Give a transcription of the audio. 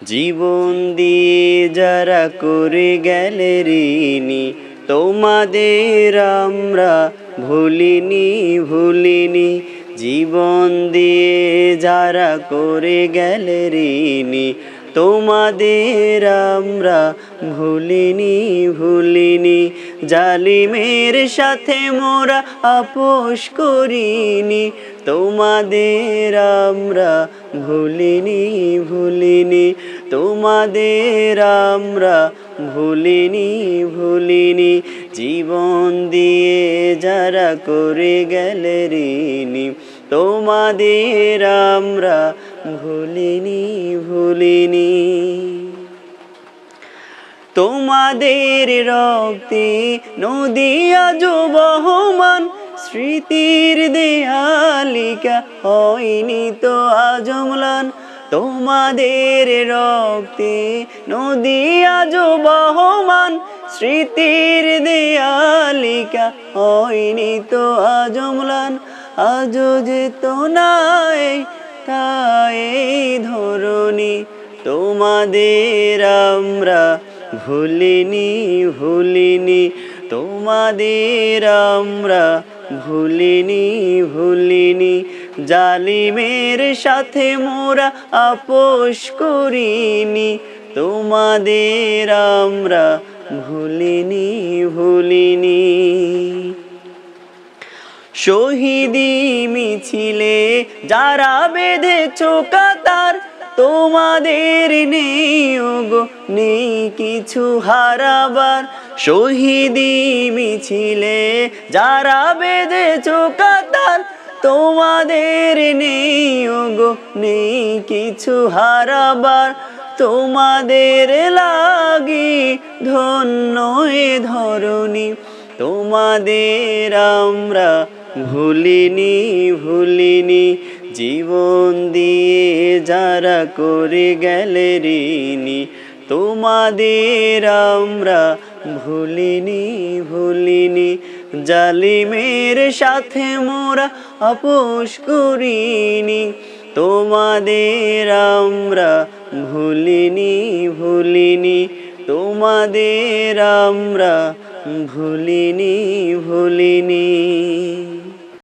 জীবন দিয়ে যারা করে গেলে ঋণী, তোমাদের আমরা ভুলিনি ভুলিনি। জীবন দিয়ে যারা করে গেলে ঋণী, তোমাদের আমরা ভুলিনি ভুলিনি। জালিমের সাথে মোরা আপোষ করিনি তোমাদের আমরা ভুলিনি ভুলিনি। তোমাদের আমরা ভুলিনি ভুলিনি। জীবন দিয়ে যারা করে গেলে ঋণী, তোমাদের আমরা ভুলিনি ভুলিনি। তোমাদের রক্তে নদিয়া যুবহমান স্মৃতির দেয়ালিকা হয়নি তো আজমলান তোমাদের রক্তে আজ বহমান। স্মৃতির দেয়ালিকা হয়নি তো আজমলান আজও যেত নাই তাই ধরনি তোমাদের আমরা ভুলিনি ভুলিনি। তোমাদের আমরা ভুলিনি ভুলিনি, জালিমের সাথে মোরা আপোষ করিনি। তোমাদের আমরা ভুলিনি ভুলিনি। শহীদি মিছিলে যারা বেঁধেছ কাতার তোমাদের নেই গো নেই কিছু হারাবার। শহীদি মিছিলে যারা বেঁধেছ কাতার, তোমাদের নেই গো নেই কিছু হারাবার। তোমাদের লাগি ধন্য এ ধরণী, তোমাদের আমরা ভুলিনি ভুলিনি। জীবন দিয়ে যারা করে গেলে ঋণী, তোমাদের আমরা ভুলিনি ভুলিনি। জালিমের সাথে মোরা আপোষ করিনি, তোমাদের আমরা ভুলিনি ভুলিনি। তোমাদের আমরা ভুলিনি ভুলিনি।